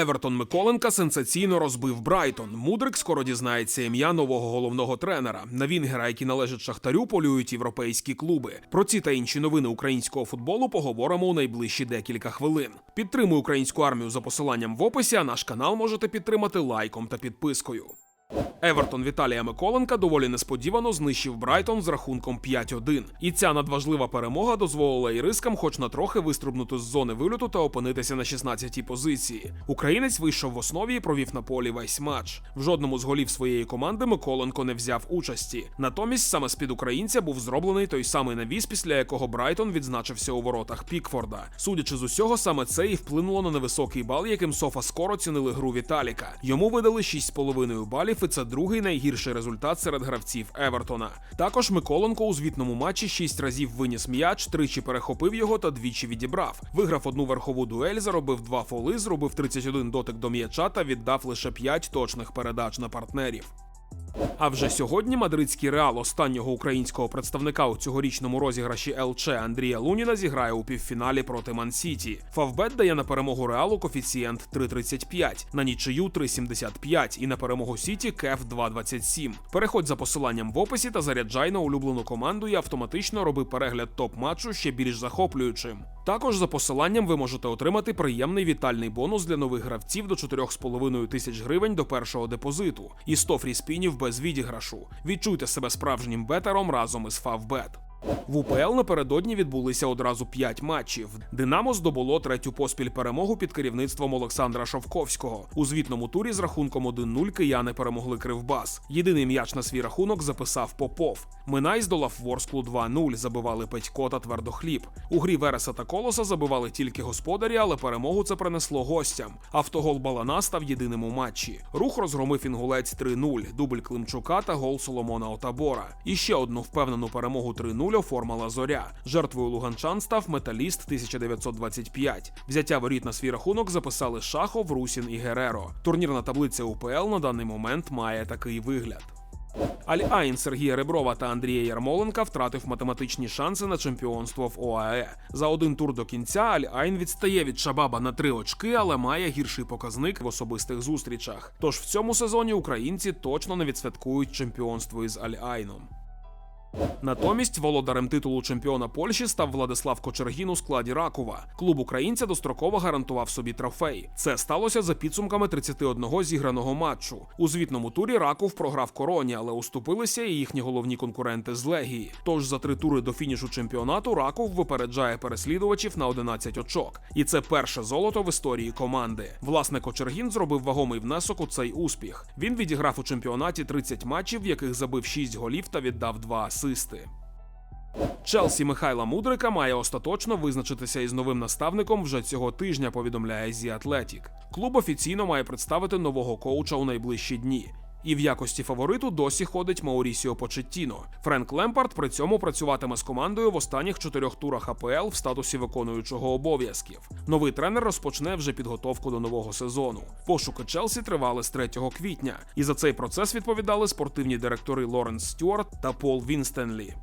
Евертон Миколенка сенсаційно розбив Брайтон. Мудрик скоро дізнається ім'я нового головного тренера. На Вінгера, які належать Шахтарю, полюють європейські клуби. Про ці та інші новини українського футболу поговоримо у найближчі декілька хвилин. Підтримуй українську армію за посиланням в описі. А наш канал можете підтримати лайком та підпискою. Евертон Віталія Миколенка доволі несподівано знищив Брайтон з рахунком 5-1. І ця надважлива перемога дозволила ірискам хоч на трохи вистрибнути з зони вильоту та опинитися на 16-й позиції. Українець вийшов в основі і провів на полі весь матч. В жодному з голів своєї команди Миколенко не взяв участі. Натомість саме з-під українця був зроблений той самий навіс, після якого Брайтон відзначився у воротах Пікфорда. Судячи з усього, саме це і вплинуло на невисокий бал, яким Софа скоро цінили гру Віталіка. Йому видали 6,5 балів, і це другий найгірший результат серед гравців Евертона. Також Миколенко у звітному матчі шість разів виніс м'яч, тричі перехопив його та двічі відібрав. Виграв одну верхову дуель, заробив два фоли, зробив 31 дотик до м'яча та віддав лише 5 точних передач на партнерів. А вже сьогодні мадридський реал останнього українського представника у цьогорічному розіграші ЛЧ Андрія Луніна зіграє у півфіналі проти Ман-Сіті. Фавбет дає на перемогу реалу коефіцієнт 3,35, на нічию 3,75 і на перемогу Сіті кеф 2,27. Переходь за посиланням в описі та заряджай на улюблену команду і автоматично роби перегляд топ-матчу ще більш захоплюючим. Також за посиланням ви можете отримати приємний вітальний бонус для нових гравців до 4,5 тисяч гривень до першого депозиту і 100 фріспінів без відіграшу. Відчуйте себе справжнім бетером разом із Favbet. В УПЛ напередодні відбулися одразу п'ять матчів. Динамо здобуло третю поспіль перемогу під керівництвом Олександра Шовковського. У звітному турі з рахунком 1-0 кияни перемогли Кривбас. Єдиний м'яч на свій рахунок записав Попов. Минай здолав Ворсклу 2-0, забивали Петько та Твердохліб. У грі Вереса та Колоса забивали тільки господарі, але перемогу це принесло гостям. Автогол Балана став єдиним у матчі. Рух розгромив інгулець 3-0, дубль Климчука та гол Соломона Отабора. І ще одну впевнену перемогу 3-0 оформила зоря. Жертвою луганчан став металіст 1925. Взяття воріт на свій рахунок записали Шахов, Русін і Гереро. Турнірна таблиця УПЛ на даний момент має такий вигляд. Аль-Айн Сергія Реброва та Андрія Ярмоленка втратив математичні шанси на чемпіонство в ОАЕ. За один тур до кінця Аль-Айн відстає від Шабаба на три очки, але має гірший показник в особистих зустрічах. Тож в цьому сезоні українці точно не відсвяткують чемпіонство із Аль-Айном. Натомість володарем титулу чемпіона Польщі став Владислав Кочергін у складі Ракова. Клуб українця достроково гарантував собі трофей. Це сталося за підсумками 31 зіграного матчу. У звітному турі Раков програв короні, але уступилися і їхні головні конкуренти з Легії. Тож за три тури до фінішу чемпіонату Раков випереджає переслідувачів на 11 очок. І це перше золото в історії команди. Власне, Кочергін зробив вагомий внесок у цей успіх. Він відіграв у чемпіонаті 30 матчів, в яких забив 6 голів та віддав 2 асисти. Челсі Михайла Мудрика має остаточно визначитися із новим наставником вже цього тижня. Повідомляє The Athletic. Клуб офіційно має представити нового коуча у найближчі дні. І в якості фавориту досі ходить Маурісіо Почеттіно. Френк Лемпард при цьому працюватиме з командою в останніх чотирьох турах АПЛ в статусі виконуючого обов'язків. Новий тренер розпочне вже підготовку до нового сезону. Пошуки Челсі тривали з 3 квітня, і за цей процес відповідали спортивні директори Лоренс Стюарт та Пол Вінстенлі.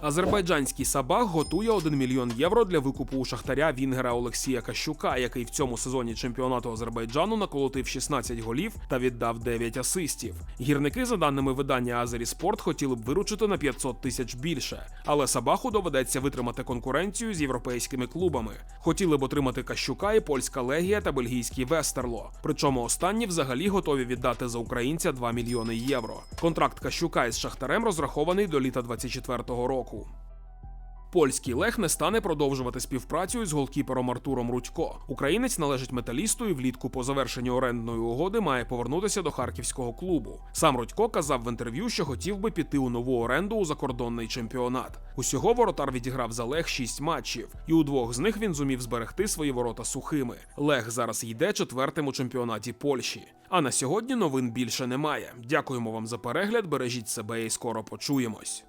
Азербайджанський Сабах готує 1 мільйон євро для викупу у шахтаря Вінгера Олексія Кащука, який в цьому сезоні чемпіонату Азербайджану наколотив 16 голів та віддав 9 асистів. Гірники, за даними видання Азері Спорт, хотіли б виручити на 500 тисяч більше, але Сабаху доведеться витримати конкуренцію з європейськими клубами. Хотіли б отримати Кащука і польська легія та бельгійський Вестерло. Причому останні взагалі готові віддати за українця 2 мільйони євро. Контракт Кащука із Шахтарем розрахований до літа 24-го року. Польський лех не стане продовжувати співпрацю із голкіпером Артуром Рудько. Українець належить металісту і влітку по завершенню орендної угоди має повернутися до харківського клубу. Сам Рудько казав в інтерв'ю, що хотів би піти у нову оренду у закордонний чемпіонат. Усього воротар відіграв за Лех 6 матчів, і у двох з них він зумів зберегти свої ворота сухими. Лех зараз йде четвертим у чемпіонаті Польщі. А на сьогодні новин більше немає. Дякуємо вам за перегляд. Бережіть себе і скоро почуємось.